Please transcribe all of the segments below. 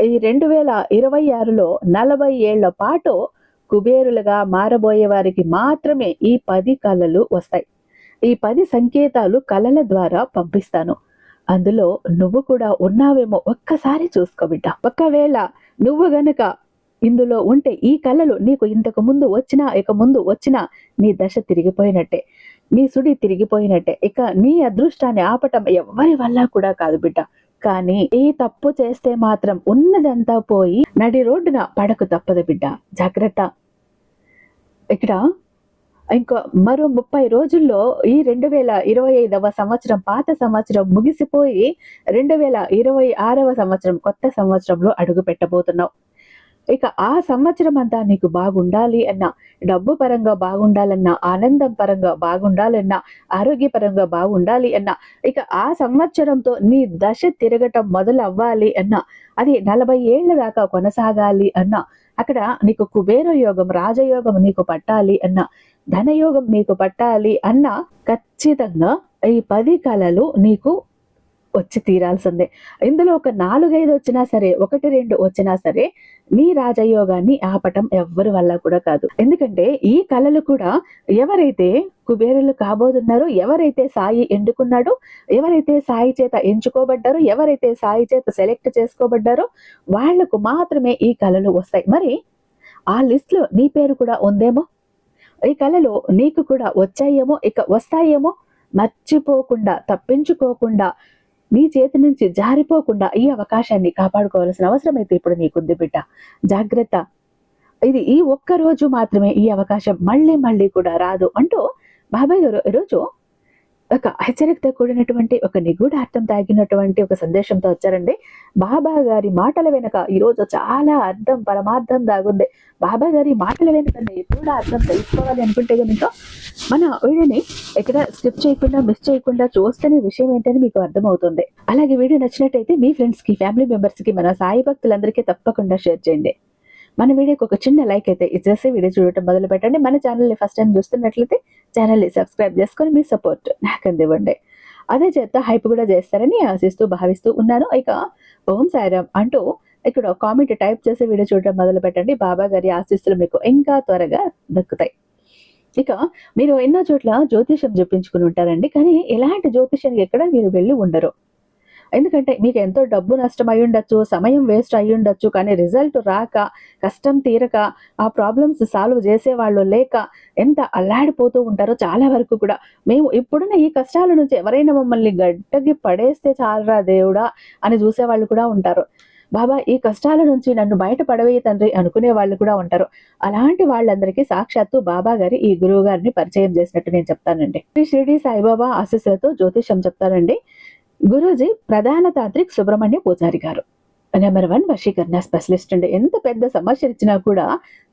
ఈ రెండు వేల ఇరవై ఆరులో నలభై ఏళ్ళ పాటు కుబేరులుగా మారబోయే వారికి మాత్రమే ఈ పది కళలు వస్తాయి. ఈ పది సంకేతాలు కళల ద్వారా పంపిస్తాను. అందులో నువ్వు కూడా ఉన్నావేమో ఒక్కసారి చూసుకో బిడ్డ. ఒకవేళ నువ్వు గనక ఇందులో ఉంటే ఈ కళలు నీకు ఇంతకు ముందు వచ్చినా ఇక ముందు వచ్చినా నీ దశ తిరిగిపోయినట్టే. నీ సుడి తిరిగిపోయినట్టే. ఇక నీ అదృష్టాన్ని ఆపటం ఎవరి వల్ల కూడా కాదు బిడ్డ. కానీ ఈ తప్పు చేస్తే మాత్రం ఉన్నదంతా పోయి నడి రోడ్డున పడకు తప్పదు బిడ్డ. జాగ్రత్త. ఇక్కడ ఇంకో మరో ముప్పై రోజుల్లో ఈ రెండు వేల ఇరవై ఐదవ సంవత్సరం పాత సంవత్సరం ముగిసిపోయి రెండు వేల ఇరవై ఆరవ సంవత్సరం కొత్త సంవత్సరంలో అడుగు పెట్టబోతున్నావు. ఇక ఆ సంవత్సరం అంతా నీకు బాగుండాలి అన్న డబ్బు పరంగా బాగుండాలన్నా ఆనందం పరంగా బాగుండాలన్నా ఆరోగ్యపరంగా బాగుండాలి అన్నా ఇక ఆ సంవత్సరంతో నీ దశ తిరగటం మొదలు అవ్వాలి అన్నా అది నలభై ఏళ్ళ దాకా కొనసాగాలి అన్నా అక్కడ నీకు కుబేర యోగం రాజయోగం నీకు పట్టాలి అన్న ధనయోగం నీకు పట్టాలి అన్న ఖచ్చితంగా ఈ పది కళలు నీకు వచ్చి తీరాల్సిందే. ఇందులో ఒక నాలుగైదు వచ్చినా సరే ఒకటి రెండు వచ్చినా సరే నీ రాజయోగాన్ని ఆపటం ఎవ్వరి వల్ల కూడా కాదు. ఎందుకంటే ఈ కళలు కూడా ఎవరైతే కుబేరులు కాబోతున్నారో ఎవరైతే సాయి ఎండుకున్నాడో ఎవరైతే సాయి చేత ఎంచుకోబడ్డారో ఎవరైతే సాయి చేత సెలెక్ట్ చేసుకోబడ్డారో వాళ్ళకు మాత్రమే ఈ కళలు వస్తాయి. మరి ఆ లిస్ట్లో నీ పేరు కూడా ఉందేమో? ఈ కళలో నీకు కూడా వచ్చాయేమో ఇక వస్తాయేమో? మర్చిపోకుండా తప్పించుకోకుండా నీ చేతి నుంచి జారిపోకుండా ఈ అవకాశాన్ని కాపాడుకోవాల్సిన అవసరం అయితే ఇప్పుడు నీకుంది బిడ్డ. జాగ్రత్త. ఇది ఈ ఒక్క రోజు మాత్రమే ఈ అవకాశం మళ్ళీ మళ్ళీ కూడా రాదు అంటూ బాబాయ్ గారు ఈరోజు ఒక హెచ్చరికతో కూడినటువంటి ఒక నిగూఢ అర్థం తాగినటువంటి ఒక సందేశంతో వచ్చారండి. బాబా గారి మాటల వెనుక ఈరోజు చాలా అర్థం పరమార్థం దాగుంది. బాబా గారి మాటల వెనుక ఎప్పుడూ అర్థం తెలుసుకోవాలి అనుకుంటే కనుక మన వీడియోని ఎక్కడ స్కిప్ చేయకుండా మిస్ చేయకుండా చూస్తేనే విషయం ఏంటని మీకు అర్థమవుతుంది. అలాగే వీడియో నచ్చినట్టయితే మీ ఫ్రెండ్స్కి ఫ్యామిలీ మెంబర్స్కి మన సాయి భక్తులందరికీ తప్పకుండా షేర్ చేయండి. మన వీడియోకి ఒక చిన్న లైక్ అయితే ఇచ్చేసి వీడియో చూడటం మొదలు పెట్టండి. మన ఛానల్ని ఫస్ట్ టైం చూస్తున్నట్లయితే ఛానల్ని సబ్స్క్రైబ్ చేసుకొని మీ సపోర్ట్ నాకు అందివ్వండి. అదే చేత హైప్ కూడా చేస్తారని ఆశిస్తూ భావిస్తూ ఉన్నాను. ఇక ఓం సాయిరామ్ అంటూ ఇక్కడ కామెంట్ టైప్ చేసి వీడియో చూడటం మొదలు పెట్టండి. బాబా గారి ఆశీస్సులు మీకు ఇంకా త్వరగా దక్కుతాయి. ఇక మీరు ఎన్నో చోట్ల జ్యోతిషం చెప్పించుకుని ఉంటారండి. కానీ ఎలాంటి జ్యోతిషానికి ఎక్కడ మీరు వెళ్ళి ఉండరు. ఎందుకంటే మీకు ఎంతో డబ్బు నష్టం అయి ఉండొచ్చు సమయం వేస్ట్ అయి ఉండొచ్చు కానీ రిజల్ట్ రాక కష్టం తీరక ఆ ప్రాబ్లమ్స్ సాల్వ్ చేసేవాళ్ళు లేక ఎంత అల్లాడిపోతూ ఉంటారో చాలా వరకు కూడా మేము ఇప్పుడున్న ఈ కష్టాల నుంచి ఎవరైనా మమ్మల్ని గడ్డకి పడేస్తే చాలరా దేవుడా అని చూసేవాళ్ళు కూడా ఉంటారు. బాబా ఈ కష్టాల నుంచి నన్ను బయట పడవేయ తండ్రి అనుకునే వాళ్ళు కూడా ఉంటారు. అలాంటి వాళ్ళందరికీ సాక్షాత్తు బాబా గారి ఈ గురువు గారిని పరిచయం చేసినట్టు నేను చెప్తానండి. శ్రీ షిరిడి సాయిబాబా ఆశీస్సులతో జ్యోతిషం చెప్తానండి. గురూజీ ప్రధాన తాంత్రిక్ సుబ్రహ్మణ్య పూజారి గారు. నెంబర్ వన్ వశీకరణ స్పెషలిస్ట్ అండి. ఎంత పెద్ద సమస్య ఇచ్చినా కూడా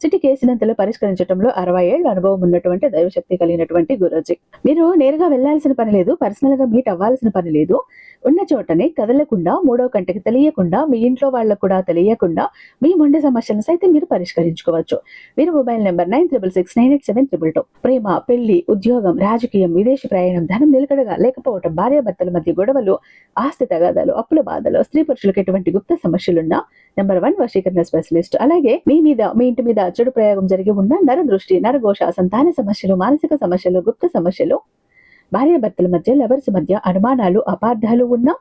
చిటికేసినంతలో పరిష్కరించడంలో అరవై ఏళ్ళ అనుభవం ఉన్నటువంటి దైవశక్తి కలిగినటువంటి గురోజీ. మీరు నేరుగా వెళ్ళాల్సిన పని లేదు పర్సనల్గా మీట్ అవ్వాల్సిన పని లేదు. ఉన్న చోటనే కదలకుండా మూడో కంటికి తెలియకుండా మీ ఇంట్లో వాళ్ళకు కూడా తెలియకుండా మీ మొండె సమస్యలను సైతం మీరు పరిష్కరించుకోవచ్చు. మీరు mobile number nine triple six nine eight seven triple two. ప్రేమ పెళ్ళి ఉద్యోగం రాజకీయం విదేశీ ప్రయాణం ధనం నిలకడగా లేకపోవడం భార్యాభర్తల మధ్య గొడవలు ఆస్తి తగాదాలు అప్పుల బాధలు స్త్రీ పురుషులకు ఎటువంటి గుప్త సమస్యలున్నా నెంబర్ వన్ వశీకరణ స్పెషలిస్ట్ అలాగే మీ మీద మీ ఇంటి మీద అచ్చడు ప్రయోగం జరిగి ఉన్న నర దృష్టి నరఘోష సంతాన సమస్యలు మానసిక సమస్యలు గుప్త సమస్యలు భార్యాభర్తల మధ్య లవర్స్ మధ్య అనుమానాలు అపార్థాలు ఉన్నా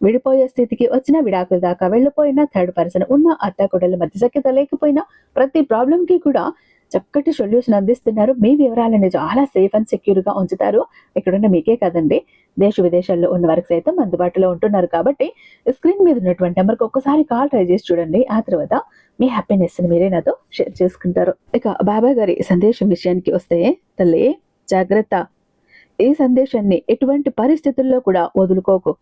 విడిపోయే స్థితికి వచ్చిన విడాకుల దాకా వెళ్ళిపోయినా థర్డ్ పర్సన్ ఉన్న అత్త కొడల మధ్య సఖ్యత లేకపోయినా ప్రతి ప్రాబ్లంకి కూడా చక్కటి సొల్యూషన్ అందిస్తున్నారు. మీ వివరాలను చాలా సేఫ్ అండ్ సెక్యూర్గా ఉంచుతారు. ఇక్కడున్న మీకే కదండి. దేశ విదేశాల్లో ఉన్న వారికి సైతం అందుబాటులో ఉంటున్నారు కాబట్టి స్క్రీన్ మీద ఉన్నటువంటి నెంబర్కి ఒక్కసారి కాల్ ట్రై చేసి చూడండి. ఆ తర్వాత మీ హ్యాపీనెస్ని మీరే నాతో షేర్ చేసుకుంటారు. ఇక బాబా గారి సందేశం విషయానికి వస్తే తల్లి జాగ్రత్త. ఈ సందేశాన్ని ఎటువంటి పరిస్థితుల్లో కూడా వదులుకోకు.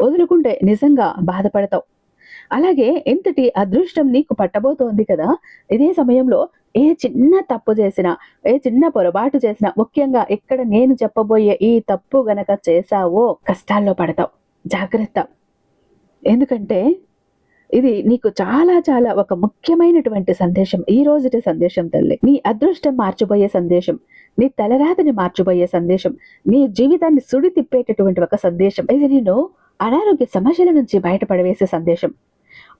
వదులుకుంటే నిజంగా బాధపడతావు. అలాగే ఎంతటి అదృష్టం నీకు పట్టబోతోంది కదా ఇదే సమయంలో ఏ చిన్న తప్పు చేసినా ఏ చిన్న పొరపాటు చేసినా ముఖ్యంగా ఇక్కడ నేను చెప్పబోయే ఈ తప్పు గనక చేశావో కష్టాల్లో పడతావు. జాగ్రత్త. ఎందుకంటే ఇది నీకు చాలా చాలా ఒక ముఖ్యమైనటువంటి సందేశం ఈ రోజుటి సందేశం తల్లి. నీ అదృష్టం మార్చిపోయే సందేశం నీ తలరాతని మార్చిపోయే సందేశం నీ జీవితాన్ని సుడి తిప్పేటటువంటి ఒక సందేశం. ఇది నేను అనారోగ్య సమస్యల నుంచి బయటపడవేసే సందేశం.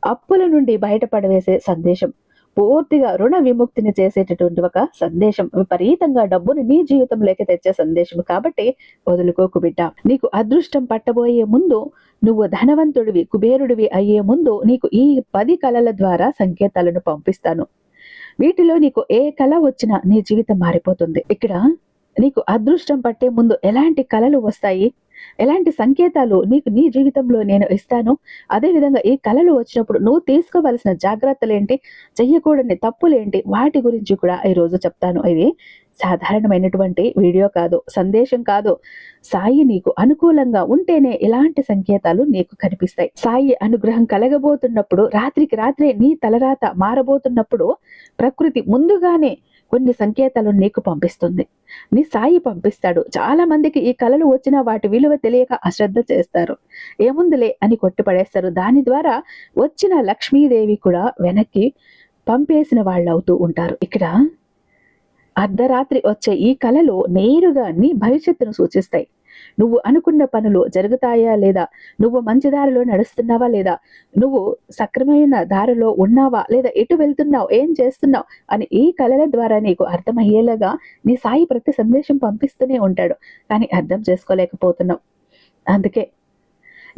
అప్పుల నుండి బయటపడవేసే సందేశం. పూర్తిగా రుణ విముక్తిని చేసేటటువంటి ఒక సందేశం. విపరీతంగా డబ్బుని నీ జీవితంలోకి తెచ్చే సందేశం. కాబట్టి వదులుకోకు బిడ్డ. నీకు అదృష్టం పట్టబోయే ముందు నువ్వు ధనవంతుడివి కుబేరుడివి అయ్యే ముందు నీకు ఈ పది కళల ద్వారా సంకేతాలను పంపిస్తాను. వీటిలో నీకు ఏ కళ వచ్చినా నీ జీవితం మారిపోతుంది. ఇక్కడ నీకు అదృష్టం పట్టే ముందు ఎలాంటి కళలు వస్తాయి? ఎలాంటి సంకేతాలు నీకు నీ జీవితంలో నేను ఇస్తాను? అదే విధంగా ఈ కళలు వచ్చినప్పుడు నువ్వు తీసుకోవలసిన జాగ్రత్తలేంటి? చెయ్యకూడని తప్పులేంటి? వాటి గురించి కూడా ఈ రోజు చెప్తాను. ఇది సాధారణమైనటువంటి వీడియో కాదు సందేశం కాదు. సాయి నీకు అనుకూలంగా ఉంటేనే ఇలాంటి సంకేతాలు నీకు కనిపిస్తాయి. సాయి అనుగ్రహం కలగబోతున్నప్పుడు రాత్రికి రాత్రే నీ తలరాత మారబోతున్నప్పుడు ప్రకృతి ముందుగానే కొన్ని సంకేతాలు నీకు పంపిస్తుంది. నీ సాయి పంపిస్తాడు. చాలా మందికి ఈ కళలు వచ్చిన వాటి విలువ తెలియక అశ్రద్ధ చేస్తారు. ఏముందిలే అని కొట్టిపడేస్తారు. దాని ద్వారా వచ్చిన లక్ష్మీదేవి కూడా వెనక్కి పంపేసిన వాళ్ళు అవుతూ ఉంటారు. ఇక్కడ అర్ధరాత్రి వచ్చే ఈ కళలు నేరుగా నీ భవిష్యత్తును సూచిస్తాయి. నువ్వు అనుకున్న పనులు జరుగుతాయా లేదా? నువ్వు మంచి దారిలో నడుస్తున్నావా లేదా? నువ్వు సక్రమైన దారిలో ఉన్నావా లేదా? ఎటు వెళ్తున్నావు? ఏం చేస్తున్నావు? అని ఈ కళల ద్వారా నీకు అర్థమయ్యేలాగా నీ సాయి ప్రతి సందేశం పంపిస్తూనే ఉంటాడు. కానీ అర్థం చేసుకోలేకపోతున్నావు. అందుకే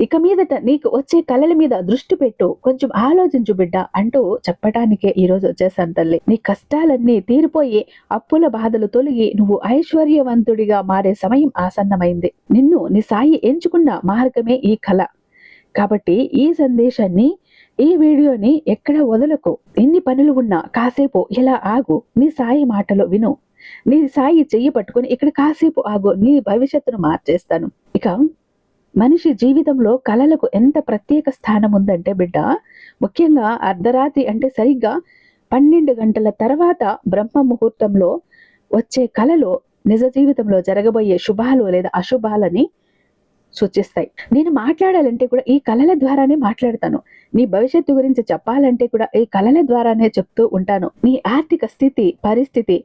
ఇక మీదట నీకు వచ్చే కళల మీద దృష్టి పెట్టు. కొంచెం ఆలోచించు బిడ్డ అంటూ చెప్పటానికే ఈరోజు వచ్చేసాను తల్లి. నీ కష్టాలన్నీ తీరిపోయి అప్పుల బాధలు తొలగి నువ్వు ఐశ్వర్యవంతుడిగా మారే సమయం ఆసన్నమైంది. నిన్ను నీ సాయి ఎంచుకున్న మార్గమే ఈ కళ కాబట్టి ఈ సందేశాన్ని ఈ వీడియోని ఎక్కడ వదలకు. ఎన్ని పనులు ఉన్నా కాసేపు ఇలా ఆగు. నీ సాయి మాటలు విను. నీ సాయి చెయ్యి పట్టుకుని ఇక్కడ కాసేపు ఆగు. నీ భవిష్యత్తును మార్చేస్తాను. ఇక మనిషి జీవితంలో కళలకు ఎంత ప్రత్యేక స్థానం ఉందంటే బిడ్డ ముఖ్యంగా అర్ధరాత్రి అంటే సరిగ్గా పన్నెండు గంటల తర్వాత బ్రహ్మ ముహూర్తంలో వచ్చే కళలు నిజ జీవితంలో జరగబోయే శుభాలు లేదా అశుభాలని సూచిస్తాయి. నేను మాట్లాడాలంటే కూడా ఈ కళల ద్వారానే మాట్లాడతాను. నీ భవిష్యత్తు గురించి చెప్పాలంటే కూడా ఈ కళల ద్వారానే చెప్తూ ఉంటాను. నీ ఆర్థిక స్థితి పరిస్థితి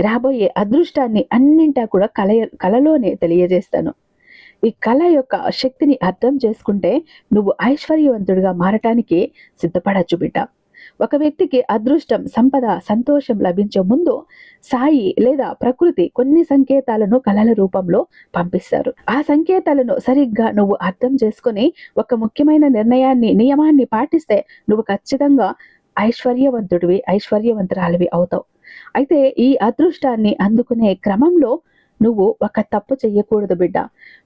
రాబోయే అదృష్టాన్ని అన్నింటా కూడా కళ కళలోనే తెలియజేస్తాను. ఈ కళ యొక్క శక్తిని అర్థం చేసుకుంటే నువ్వు ఐశ్వర్యవంతుడిగా మారటానికి సిద్ధపడచ్చు బిడ్డ. ఒక వ్యక్తికి అదృష్టం సంపద సంతోషం లభించే ముందు సాయి లేదా ప్రకృతి కొన్ని సంకేతాలను కళల రూపంలో పంపిస్తారు. ఆ సంకేతాలను సరిగ్గా నువ్వు అర్థం చేసుకొని ఒక ముఖ్యమైన నిర్ణయాన్ని నియమాన్ని పాటిస్తే నువ్వు ఖచ్చితంగా ఐశ్వర్యవంతుడివి ఐశ్వర్యవంతురాలివి అవుతావు. అయితే ఈ అదృష్టాన్ని అందుకునే క్రమంలో నువ్వు ఒక తప్పు చెయ్యకూడదు బిడ్డ.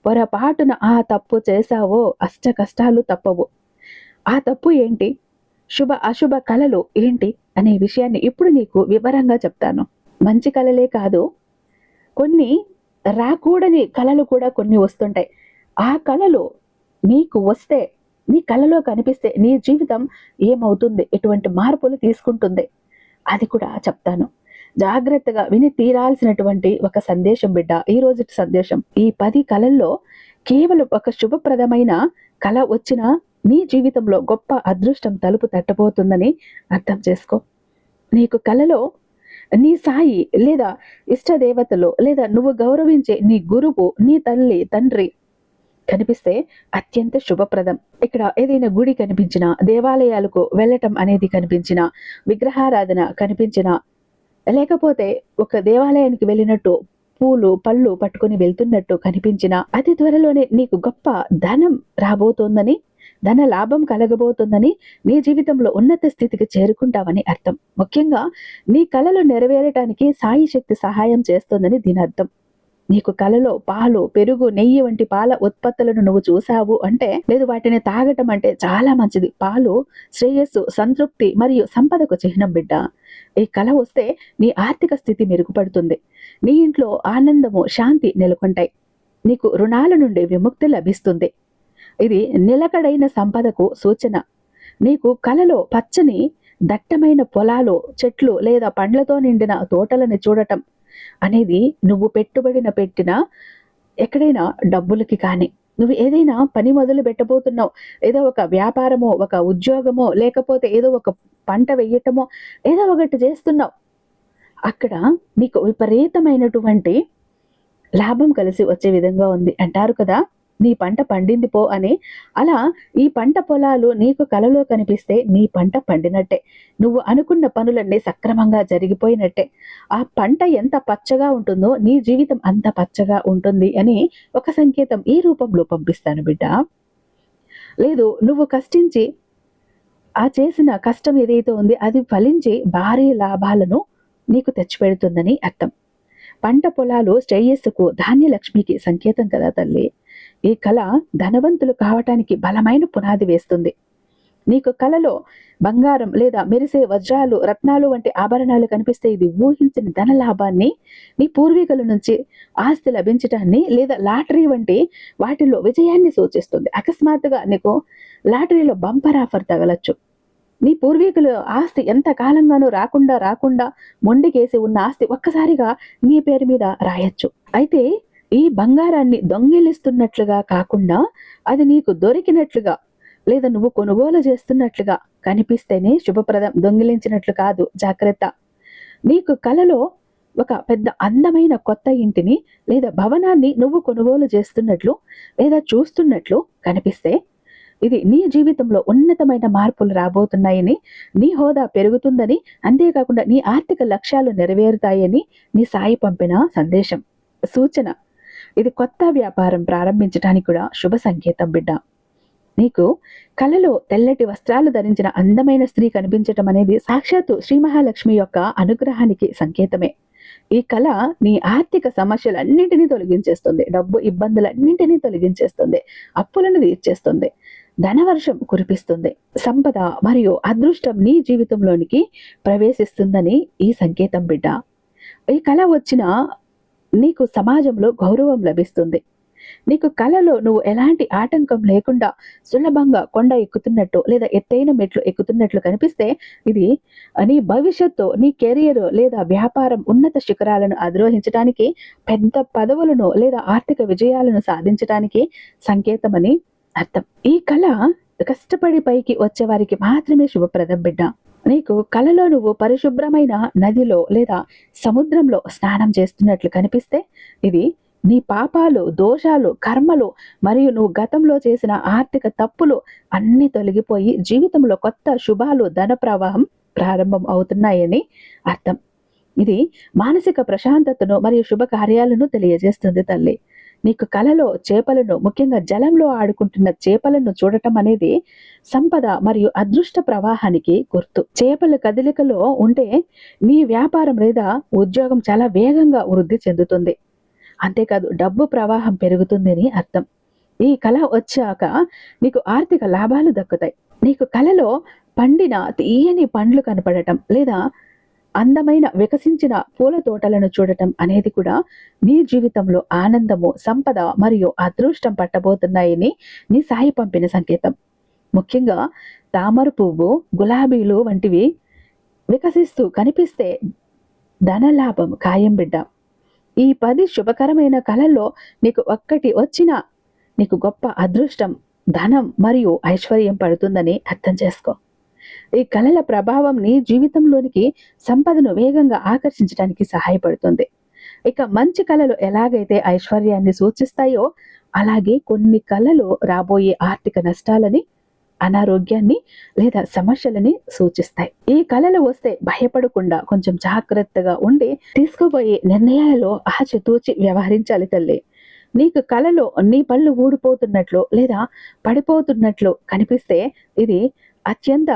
పొరపాటున ఆ తప్పు చేశావో అష్ట కష్టాలు తప్పవు. ఆ తప్పు ఏంటి? శుభ అశుభ కళలు ఏంటి? అనే విషయాన్ని ఇప్పుడు నీకు వివరంగా చెప్తాను. మంచి కళలే కాదు. కొన్ని రాకూడని కళలు కూడా కొన్ని వస్తుంటాయి. ఆ కళలు నీకు వస్తే నీ కళలో కనిపిస్తే నీ జీవితం ఏమవుతుంది? ఎటువంటి మార్పులు తీసుకుంటుంది? అది కూడా చెప్తాను. జాగ్రత్తగా విని తీరాల్సినటువంటి ఒక సందేశం బిడ్డ ఈ రోజు సందేశం. ఈ పది కళల్లో కేవలం ఒక శుభప్రదమైన కళ వచ్చిన నీ జీవితంలో గొప్ప అదృష్టం తలుపు తట్టబోతుందని అర్థం చేసుకో. నీకు కళలో నీ సాయి లేదా ఇష్టదేవతలు లేదా నువ్వు గౌరవించే నీ గురువు నీ తల్లి తండ్రి కనిపిస్తే అత్యంత శుభప్రదం. ఇక్కడ ఏదైనా గుడి కనిపించినా దేవాలయాలకు వెళ్ళటం అనేది కనిపించినా విగ్రహారాధన కనిపించినా లేకపోతే ఒక దేవాలయానికి వెళ్ళినట్టు పూలు పళ్ళు పట్టుకొని వెళ్తున్నట్టు కనిపించినా అతి త్వరలోనే నీకు గొప్ప ధనం రాబోతోందని ధన లాభం కలగబోతుందని నీ జీవితంలో ఉన్నత స్థితికి చేరుకుంటావని అర్థం. ముఖ్యంగా నీ కళలు నెరవేరటానికి సాయి శక్తి సహాయం చేస్తుందని దీని అర్థం. నీకు కలలో పాలు పెరుగు నెయ్యి వంటి పాల ఉత్పత్తులను నువ్వు చూసావు అంటే లేదు వాటిని తాగటం అంటే చాలా మంచిది. పాలు శ్రేయస్సు సంతృప్తి మరియు సంపదకు చిహ్నం బిడ్డ. ఈ కళ వస్తే నీ ఆర్థిక స్థితి మెరుగుపడుతుంది. నీ ఇంట్లో ఆనందము శాంతి నెలకొంటాయి. నీకు రుణాల నుండి విముక్తి లభిస్తుంది. ఇది నిలకడైన సంపదకు సూచన. నీకు కలలో పచ్చని దట్టమైన పొలాలు చెట్లు లేదా పండ్లతో నిండిన తోటలను చూడటం అనేది నువ్వు పెట్టుబడిన పెట్టిన ఎక్కడైనా డబ్బులకి కానీ నువ్వు ఏదైనా పని మొదలు పెట్టబోతున్నావు ఏదో ఒక వ్యాపారమో ఒక ఉద్యోగమో లేకపోతే ఏదో ఒక పంట వెయ్యటమో ఏదో ఒకటి చేస్తున్నావు. అక్కడ నీకు విపరీతమైనటువంటి లాభం కలిసి వచ్చే విధంగా ఉంది. అంటారు కదా నీ పంట పండింది పో అని. అలా ఈ పంట పొలాలు నీకు కలలో కనిపిస్తే నీ పంట పండినట్టే. నువ్వు అనుకున్న పనులన్నీ సక్రమంగా జరిగిపోయినట్టే. ఆ పంట ఎంత పచ్చగా ఉంటుందో నీ జీవితం అంత పచ్చగా ఉంటుంది అని ఒక సంకేతం ఈ రూపంలో పంపిస్తాను బిడ్డ. లేదు నువ్వు కష్టించి ఆ చేసిన కష్టం ఏదైతే ఉంది అది ఫలించి భారీ లాభాలను నీకు తెచ్చిపెడుతుందని అర్థం. పంట పొలాలు శ్రేయస్సుకు ధాన్యలక్ష్మికి సంకేతం కదా తల్లి. ఈ కళ ధనవంతులు కావటానికి బలమైన పునాది వేస్తుంది. నీకు కలలో బంగారం లేదా మెరిసే వజ్రాలు రత్నాలు వంటి ఆభరణాలు కనిపిస్తే ఇది ఊహించిన ధన లాభాన్ని నీ పూర్వీకుల నుంచి ఆస్తి లభించటాన్ని లేదా లాటరీ వంటి వాటిలో విజయాన్ని సూచిస్తుంది. అకస్మాత్తుగా నీకు లాటరీలో బంపర్ ఆఫర్ తగలచ్చు. నీ పూర్వీకుల ఆస్తి ఎంత కాలంగానూ రాకుండా రాకుండా మొండికేసి ఉన్న ఆస్తి ఒక్కసారిగా నీ పేరు మీద రాయొచ్చు. అయితే ఈ బంగారాన్ని దొంగిలిస్తున్నట్లుగా కాకుండా అది నీకు దొరికినట్లుగా లేదా నువ్వు కొనుగోలు చేస్తున్నట్లుగా కనిపిస్తేనే శుభప్రదం. దొంగిలించినట్లు కాదు. జాగ్రత్త. నీకు కలలో ఒక పెద్ద అందమైన కొత్త ఇంటిని లేదా భవనాన్ని నువ్వు కొనుగోలు చేస్తున్నట్లు లేదా చూస్తున్నట్లు కనిపిస్తే ఇది నీ జీవితంలో ఉన్నతమైన మార్పులు రాబోతున్నాయని నీ హోదా పెరుగుతుందని అంతేకాకుండా నీ ఆర్థిక లక్ష్యాలు నెరవేరుతాయని నీ సాయి పంపిన సందేశం. సూచన. ఇది కొత్త వ్యాపారం ప్రారంభించడానికి కూడా శుభ సంకేతం బిడ్డ. నీకు కలలో తెల్లటి వస్త్రాలు ధరించిన అందమైన స్త్రీ కనిపించటం అనేది సాక్షాత్తు శ్రీ మహాలక్ష్మి యొక్క అనుగ్రహానికి సంకేతమే. ఈ కళ నీ ఆర్థిక సమస్యలన్నింటినీ తొలగించేస్తుంది. డబ్బు ఇబ్బందులన్నింటినీ తొలగించేస్తుంది. అప్పులను తీర్చేస్తుంది. ధనవర్షం కురిపిస్తుంది. సంపద మరియు అదృష్టం నీ జీవితంలోనికి ప్రవేశిస్తుందని ఈ సంకేతం బిడ్డ. ఈ కళ వచ్చిన నీకు సమాజంలో గౌరవం లభిస్తుంది. నీకు కళలో నువ్వు ఎలాంటి ఆటంకం లేకుండా సులభంగా కొండ ఎక్కుతున్నట్టు లేదా ఎత్తైన మెట్లు ఎక్కుతున్నట్లు కనిపిస్తే ఇది నీ భవిష్యత్తు నీ కెరియర్ లేదా వ్యాపారం ఉన్నత శిఖరాలను అధిరోహించడానికి పెద్ద పదవులను లేదా ఆర్థిక విజయాలను సాధించడానికి సంకేతమని అర్థం. ఈ కళ కష్టపడి పైకి వచ్చే వారికి మాత్రమే శుభప్రదం బిడ్డ. నీకు కలలో నువ్వు పరిశుభ్రమైన నదిలో లేదా సముద్రంలో స్నానం చేస్తున్నట్లు కనిపిస్తే ఇది నీ పాపాలు దోషాలు కర్మలు మరియు నువ్వు గతంలో చేసిన ఆర్థిక తప్పులు అన్ని తొలగిపోయి జీవితంలో కొత్త శుభాలు ధన ప్రవాహం ప్రారంభం అవుతున్నాయని అర్థం. ఇది మానసిక ప్రశాంతతను మరియు శుభకార్యాలను తెలియజేస్తుంది తల్లి. నీకు కలలో చేపలను ముఖ్యంగా జలంలో ఆడుకుంటున్న చేపలను చూడటం అనేది సంపద మరియు అదృష్ట ప్రవాహానికి గుర్తు. చేపల కదలికలో ఉంటే నీ వ్యాపారం లేదా ఉద్యోగం చాలా వేగంగా వృద్ధి చెందుతుంది. అంతేకాదు డబ్బు ప్రవాహం పెరుగుతుందని అర్థం. ఈ కళ వచ్చాక నీకు ఆర్థిక లాభాలు దక్కుతాయి. నీకు కళలో పండిన తీయని పండ్లు కనపడటం లేదా అందమైన వికసించిన పూల తోటలను చూడటం అనేది కూడా నీ జీవితంలో ఆనందము సంపద మరియు అదృష్టం పట్టబోతున్నాయని నీ సాయి పంపిన సంకేతం. ముఖ్యంగా తామర పువ్వు గులాబీలు వంటివి వికసిస్తూ కనిపిస్తే ధనలాభం ఖాయం బిడ్డ. ఈ పది శుభకరమైన కళల్లో నీకు ఒక్కటి వచ్చినా నీకు గొప్ప అదృష్టం ధనం మరియు ఐశ్వర్యం పడుతుందని అర్థం చేసుకో. ఈ కళల ప్రభావం నీ జీవితంలోనికి సంపదను వేగంగా ఆకర్షించడానికి సహాయపడుతుంది. ఇక మంచి కళలు ఎలాగైతే ఐశ్వర్యాన్ని సూచిస్తాయో అలాగే కొన్ని కళలు రాబోయే ఆర్థిక నష్టాలని అనారోగ్యాన్ని లేదా సమస్యలని సూచిస్తాయి. ఈ కళలు వస్తే భయపడకుండా కొంచెం జాగ్రత్తగా ఉండి తీసుకోబోయే నిర్ణయాలలో ఆచితూచి వ్యవహరించాలి తల్లి. నీకు కళలో నీ పళ్ళు ఊడిపోతున్నట్లు లేదా పడిపోతున్నట్లు కనిపిస్తే ఇది అత్యంత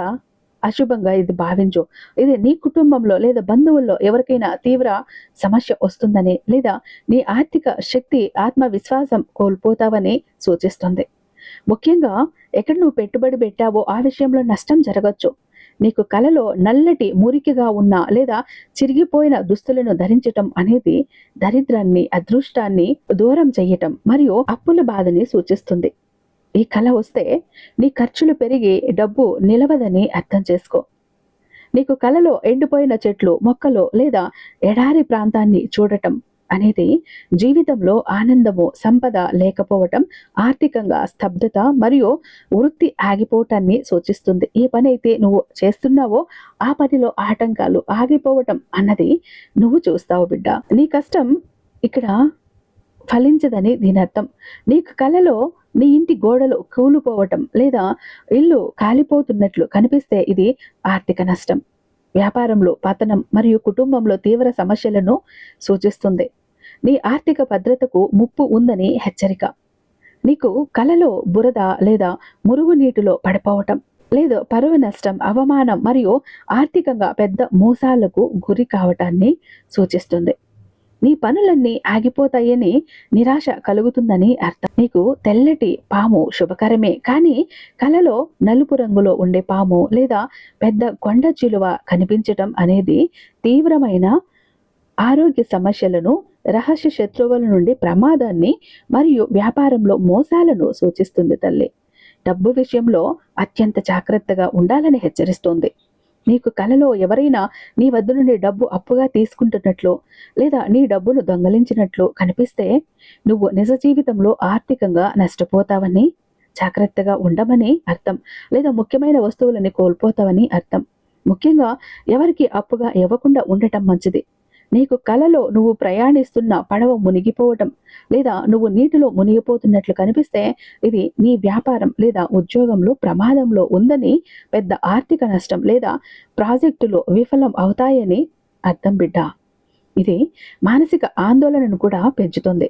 అశుభంగా ఇది భావించు. ఇది నీ కుటుంబంలో లేదా బంధువుల్లో ఎవరికైనా తీవ్ర సమస్య వస్తుందని లేదా నీ ఆర్థిక శక్తి ఆత్మవిశ్వాసం కోల్పోతావని సూచిస్తుంది. ముఖ్యంగా ఎక్కడ నువ్వు పెట్టుబడి పెట్టావో ఆ విషయంలో నష్టం జరగచ్చు. నీకు కలలో నల్లటి మురికిగా ఉన్న లేదా చిరిగిపోయిన దుస్తులను ధరించటం అనేది దరిద్రాన్ని అదృష్టాన్ని దూరం చెయ్యటం మరియు అప్పుల బాధని సూచిస్తుంది. ఈ కళ వస్తే నీ ఖర్చులు పెరిగి డబ్బు నిలవదని అర్థం చేసుకో. నీకు కలలో ఎండిపోయిన చెట్లు మొక్కలు లేదా ఎడారి ప్రాంతాన్ని చూడటం అనేది జీవితంలో ఆనందము సంపద లేకపోవటం ఆర్థికంగా స్తబ్దత మరియు వృత్తి ఆగిపోవటాన్ని సూచిస్తుంది. ఏ పని అయితే నువ్వు చేస్తున్నావో ఆ పనిలో ఆటంకాలు ఆగిపోవటం అన్నది నువ్వు చూస్తావు బిడ్డ. నీ కష్టం ఇక్కడ ఫలించదని దీని అర్థం నీకు కలలో నీ ఇంటి గోడలు కూలిపోవటం లేదా ఇల్లు కాలిపోతున్నట్లు కనిపిస్తే ఇది ఆర్థిక నష్టం. వ్యాపారంలో పతనం మరియు కుటుంబంలో తీవ్ర సమస్యలను సూచిస్తుంది. నీ ఆర్థిక భద్రతకు ముప్పు ఉందని హెచ్చరిక. నీకు కలలో బురద లేదా మురుగు నీటిలో పడిపోవటం లేదా పరువు నష్టం అవమానం మరియు ఆర్థికంగా పెద్ద మోసాలకు గురి కావటాన్ని సూచిస్తుంది. నీ పనులన్నీ ఆగిపోతాయని నిరాశ కలుగుతుందని అర్థం. నీకు తెల్లటి పాము శుభకరమే కానీ కలలో నలుపు రంగులో ఉండే పాము లేదా పెద్ద కొండ చిలువ కనిపించటం అనేది తీవ్రమైన ఆరోగ్య సమస్యలను రహస్య శత్రువుల నుండి ప్రమాదాన్ని మరియు వ్యాపారంలో మోసాలను సూచిస్తుంది తల్లి. డబ్బు విషయంలో అత్యంత జాగ్రత్తగా ఉండాలని హెచ్చరిస్తోంది. నీకు కలలో ఎవరైనా నీ వద్ద నుండి డబ్బు అప్పుగా తీసుకుంటున్నట్లు లేదా నీ డబ్బును దొంగలించినట్లు కనిపిస్తే నువ్వు నిజ జీవితంలో ఆర్థికంగా నష్టపోతావని జాగ్రత్తగా ఉండమని అర్థం లేదా ముఖ్యమైన వస్తువులని కోల్పోతావని అర్థం. ముఖ్యంగా ఎవరికి అప్పుగా ఇవ్వకుండా ఉండటం మంచిది. నీకు కలలో నువ్వు ప్రయాణిస్తున్న పడవ మునిగిపోవటం లేదా నువ్వు నీటిలో మునిగిపోతున్నట్లు కనిపిస్తే ఇది నీ వ్యాపారం లేదా ఉద్యోగంలో ప్రమాదంలో ఉందని పెద్ద ఆర్థిక నష్టం లేదా ప్రాజెక్టులో విఫలం అవుతాయని అర్థం బిడ్డ. ఇది మానసిక ఆందోళనను కూడా పెంచుతుంది.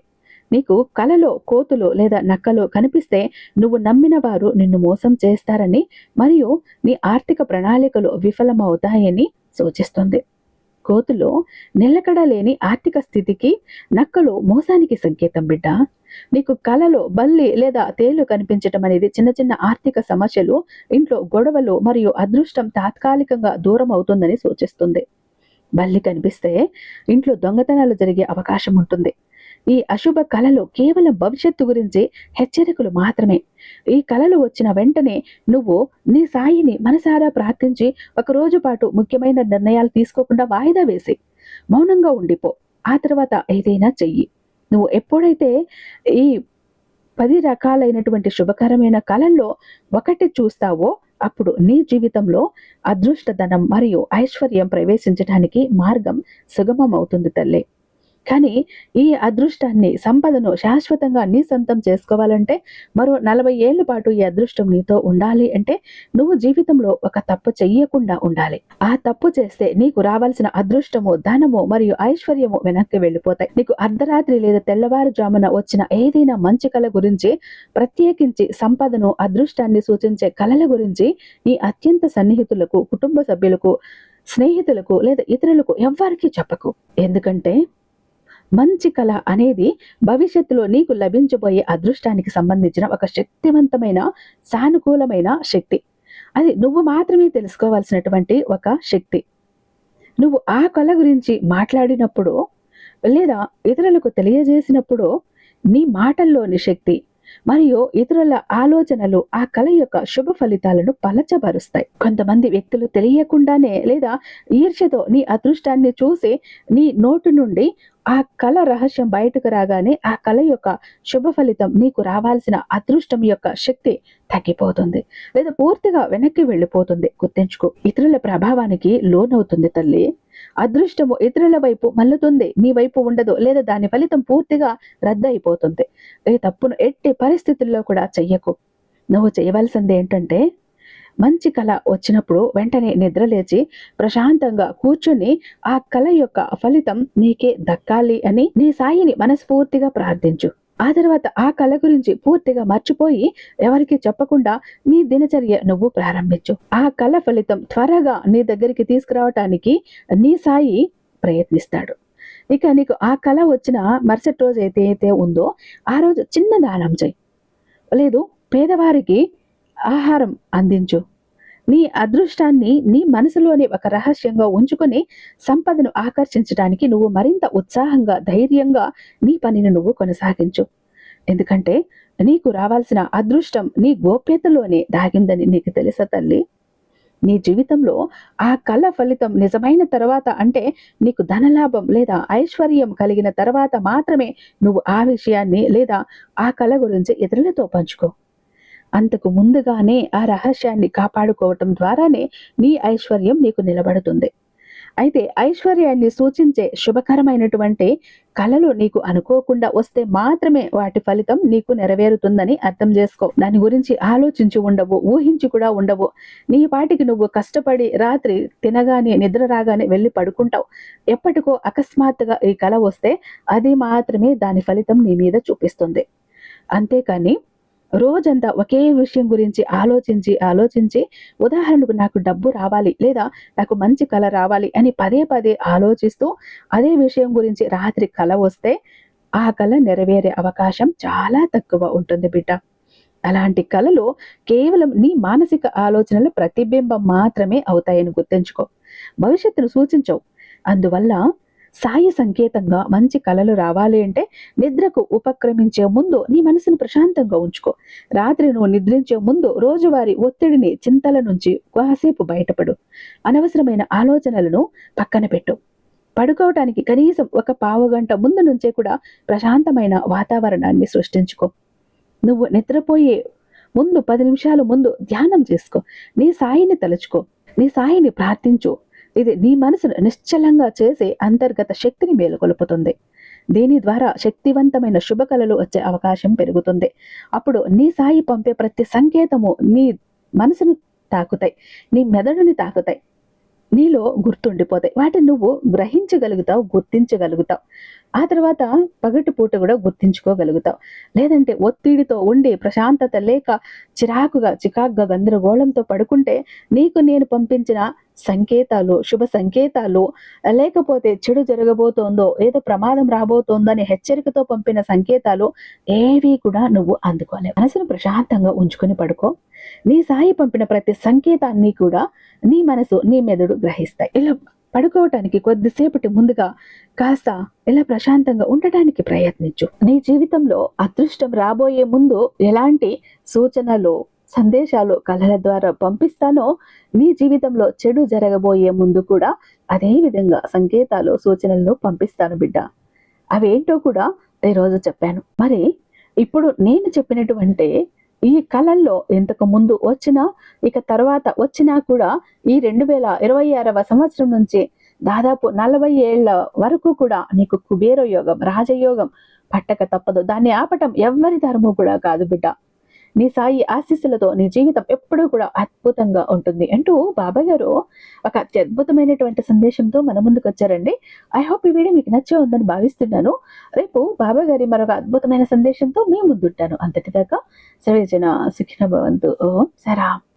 నీకు కలలో కోతులు లేదా నక్కలు కనిపిస్తే నువ్వు నమ్మిన వారు నిన్ను మోసం చేస్తారని మరియు నీ ఆర్థిక ప్రణాళికలు విఫలమవుతాయని సూచిస్తుంది. కోతులో నిలకడ లేని ఆర్థిక స్థితికి నక్కలు మోసానికి సంకేతం బిడ్డ. నీకు కలలో బల్లి లేదా తేలు కనిపించటం అనేది చిన్న చిన్న ఆర్థిక సమస్యలు ఇంట్లో గొడవలు మరియు అదృష్టం తాత్కాలికంగా దూరం అవుతుందని సూచిస్తుంది. బల్లి కనిపిస్తే ఇంట్లో దొంగతనాలు జరిగే అవకాశం ఉంటుంది. ఈ అశుభ కళలు కేవలం భవిష్యత్తు గురించి హెచ్చరికలు మాత్రమే. ఈ కళలు వచ్చిన వెంటనే నువ్వు నీ సాయిని మనసారా ప్రార్థించి ఒక రోజు పాటు ముఖ్యమైన నిర్ణయాలు తీసుకోకుండా వాయిదా వేసి మౌనంగా ఉండిపో. ఆ తర్వాత ఏదైనా చెయ్యి. నువ్వు ఎప్పుడైతే ఈ పది రకాలైనటువంటి శుభకరమైన కళల్లో ఒకటి చూస్తావో అప్పుడు నీ జీవితంలో అదృష్టధనం మరియు ఐశ్వర్యం ప్రవేశించడానికి మార్గం సుగమం అవుతుంది తల్లి. కానీ ఈ అదృష్టాన్ని సంపదను శాశ్వతంగా నీ సొంతం చేసుకోవాలంటే మరో నలభై ఏళ్ళ పాటు ఈ అదృష్టం నీతో ఉండాలి అంటే నువ్వు జీవితంలో ఒక తప్పు చెయ్యకుండా ఉండాలి. ఆ తప్పు చేస్తే నీకు రావాల్సిన అదృష్టము ధనము మరియు ఐశ్వర్యము వెనక్కి వెళ్ళిపోతాయి. నీకు అర్ధరాత్రి లేదా తెల్లవారుజామున వచ్చిన ఏదైనా మంచి కళ గురించి ప్రత్యేకించి సంపదను అదృష్టాన్ని సూచించే కళల గురించి నీ అత్యంత సన్నిహితులకు కుటుంబ సభ్యులకు స్నేహితులకు లేదా ఇతరులకు ఎవ్వరికీ చెప్పకు. ఎందుకంటే మంచి కళ అనేది భవిష్యత్తులో నీకు లభించబోయే అదృష్టానికి సంబంధించిన ఒక శక్తివంతమైన సానుకూలమైన శక్తి. అది నువ్వు మాత్రమే తెలుసుకోవాల్సినటువంటి ఒక శక్తి. నువ్వు ఆ కళ గురించి మాట్లాడినప్పుడు లేదా ఇతరులకు తెలియజేసినప్పుడు నీ మాటల్లోని శక్తి మరియు ఇతరుల ఆలోచనలు ఆ కళ యొక్క శుభ ఫలితాలను పలచబరుస్తాయి. కొంతమంది వ్యక్తులు తెలియకుండానే లేదా ఈర్ష్యతో నీ అదృష్టాన్ని చూసి నీ నోటి నుండి ఆ కళ రహస్యం బయటకు రాగానే ఆ కళ యొక్క శుభ ఫలితం నీకు రావాల్సిన అదృష్టం యొక్క శక్తి తగ్గిపోతుంది. లేదా పూర్తిగా వెనక్కి వెళ్ళిపోతుంది. గుర్తించుకో ఇతరుల ప్రభావానికి లోనవుతుంది తల్లి. అదృష్టము ఇతరుల వైపు మల్లుతుంది నీ వైపు ఉండదు. లేదా దాని ఫలితం పూర్తిగా రద్దయిపోతుంది. ఏ తప్పును ఎట్టి పరిస్థితుల్లో కూడా చెయ్యకు. నువ్వు చేయవలసింది ఏంటంటే మంచి కళ వచ్చినప్పుడు వెంటనే నిద్రలేచి ప్రశాంతంగా కూర్చుని ఆ కళ యొక్క ఫలితం నీకే దక్కాలి అని నీ సాయిని మనస్ఫూర్తిగా ప్రార్థించు. ఆ తర్వాత ఆ కళ గురించి పూర్తిగా మర్చిపోయి ఎవరికి చెప్పకుండా నీ దినచర్య నువ్వు ప్రారంభించు. ఆ కళ ఫలితం త్వరగా నీ దగ్గరికి తీసుకురావటానికి నీ సాయి ప్రయత్నిస్తాడు. ఇక నీకు ఆ కళ వచ్చిన మరుసటి రోజు అయితే అయితే ఉందో ఆ రోజు చిన్న దానం చేయి. లేదు పేదవారికి ఆహారం అందించు. నీ అదృష్టాన్ని నీ మనసులోనే ఒక రహస్యంగా ఉంచుకుని సంపదను ఆకర్షించడానికి నువ్వు మరింత ఉత్సాహంగా ధైర్యంగా నీ పనిని నువ్వు కొనసాగించు. ఎందుకంటే నీకు రావాల్సిన అదృష్టం నీ గోప్యతలోనే దాగిందని నీకు తెలుసా తల్లి? నీ జీవితంలో ఆ కళ ఫలితం నిజమైన తర్వాత అంటే నీకు ధనలాభం లేదా ఐశ్వర్యం కలిగిన తర్వాత మాత్రమే నువ్వు ఆ విషయాన్ని లేదా ఆ కళ గురించి ఇతరులతో పంచుకో. అంతకు ముందుగానే ఆ రహస్యాన్ని కాపాడుకోవటం ద్వారానే నీ ఐశ్వర్యం నీకు నిలబడుతుంది. అయితే ఐశ్వర్యాన్ని సూచించే శుభకరమైనటువంటి కళలు నీకు అనుకోకుండా వస్తే మాత్రమే వాటి ఫలితం నీకు నెరవేరుతుందని అర్థం చేసుకో. దాని గురించి ఆలోచించి ఉండవు ఊహించి కూడా ఉండవు. నీ పాటికి నువ్వు కష్టపడి రాత్రి తినగానే నిద్ర రాగానే వెళ్ళి పడుకుంటావు. ఎప్పటికో అకస్మాత్తుగా ఈ కళ వస్తే అది మాత్రమే దాని ఫలితం నీ మీద చూపిస్తుంది. అంతేకాని రోజంతా ఒకే విషయం గురించి ఆలోచించి ఆలోచించి ఉదాహరణకు నాకు డబ్బు రావాలి లేదా నాకు మంచి కళ రావాలి అని పదే పదే ఆలోచిస్తూ అదే విషయం గురించి రాత్రి కళ వస్తే ఆ కళ నెరవేరే అవకాశం చాలా తక్కువ ఉంటుంది బిడ్డ. అలాంటి కళలు కేవలం నీ మానసిక ఆలోచనల ప్రతిబింబం మాత్రమే అవుతాయని గుర్తుంచుకో. భవిష్యత్తును సూచించవు. అందువల్ల సాయి సంకేతంగా మంచి కళలు రావాలి అంటే నిద్రకు ఉపక్రమించే ముందు నీ మనసును ప్రశాంతంగా ఉంచుకో. రాత్రి నువ్వు నిద్రించే ముందు రోజువారి ఒత్తిడిని చింతల నుంచి కాసేపు బయటపడు. అనవసరమైన ఆలోచనలను పక్కన పెట్టు. పడుకోవటానికి కనీసం ఒక పావు గంట ముందు నుంచే కూడా ప్రశాంతమైన వాతావరణాన్ని సృష్టించుకో. నువ్వు నిద్రపోయే ముందు పది నిమిషాల ముందు ధ్యానం చేసుకో. నీ సాయిని తలుచుకో. నీ సాయిని ప్రార్థించు. ఇది నీ మనసును నిశ్చలంగా చేసే అంతర్గత శక్తిని మేలుకొలుపుతుంది. దీని ద్వారా శక్తివంతమైన శుభకళలు వచ్చే అవకాశం పెరుగుతుంది. అప్పుడు నీ సాయి పంపే ప్రతి సంకేతము నీ మనసును తాకుతాయి. నీ మెదడుని తాకుతాయి. నీలో గుర్తుండిపోతాయి. వాటిని నువ్వు గ్రహించగలుగుతావు గుర్తించగలుగుతావు. ఆ తర్వాత పగటి పూట కూడా గుర్తించుకోగలుగుతావు. లేదంటే ఒత్తిడితో ఉండి ప్రశాంతత లేక చిరాకుగా చికాకుగా గందరగోళంతో పడుకుంటే నీకు నేను పంపించిన సంకేతాలు శుభ సంకేతాలు లేకపోతే చెడు జరగబోతోందో ఏదో ప్రమాదం రాబోతోందో అని హెచ్చరికతో పంపిన సంకేతాలు ఏవి కూడా నువ్వు అందుకోలేవు. మనసును ప్రశాంతంగా ఉంచుకొని పడుకో. నీ సాయి పంపిన ప్రతి సంకేతాన్ని కూడా నీ మనసు నీ మెదడు గ్రహిస్తాయి. ఇలా పడుకోవటానికి కొద్దిసేపటి ముందుగా కాస్త ఇలా ప్రశాంతంగా ఉండటానికి ప్రయత్నించు. నీ జీవితంలో అదృష్టం రాబోయే ముందు ఎలాంటి సూచనలు సందేశాలు కళల ద్వారా పంపిస్తానో నీ జీవితంలో చెడు జరగబోయే ముందు కూడా అదే విధంగా సంకేతాలు సూచనలను పంపిస్తాను బిడ్డ. అవేంటో కూడా ఈరోజు చెప్పాను. మరి ఇప్పుడు నేను చెప్పినటువంటి ఈ కళల్లో ఇంతకు ముందు వచ్చినా ఇక తర్వాత వచ్చినా కూడా ఈ రెండు వేల ఇరవై ఆరవ సంవత్సరం నుంచి దాదాపు నలభై ఏళ్ళ వరకు కూడా నీకు కుబేర యోగం రాజయోగం పట్టక తప్పదు. దాన్ని ఆపటం ఎవ్వరి ధర్మం కూడా కాదు బిడ్డ. నీ సాయి ఆశీస్సులతో నీ జీవితం ఎప్పుడూ కూడా అద్భుతంగా ఉంటుంది. అంటూ బాబా గారు ఒక అత్యద్భుతమైనటువంటి సందేశంతో మన ముందుకు వచ్చారండి. ఐ హోప్ ఈ వీడియో మీకు నచ్చే ఉందని భావిస్తున్నాను. రేపు బాబా గారి మరొక అద్భుతమైన సందేశంతో మీ ముందుంటాను. అంతటిదాకా సర్వేజన సుఖిన భవంతు. ఓం సరాం.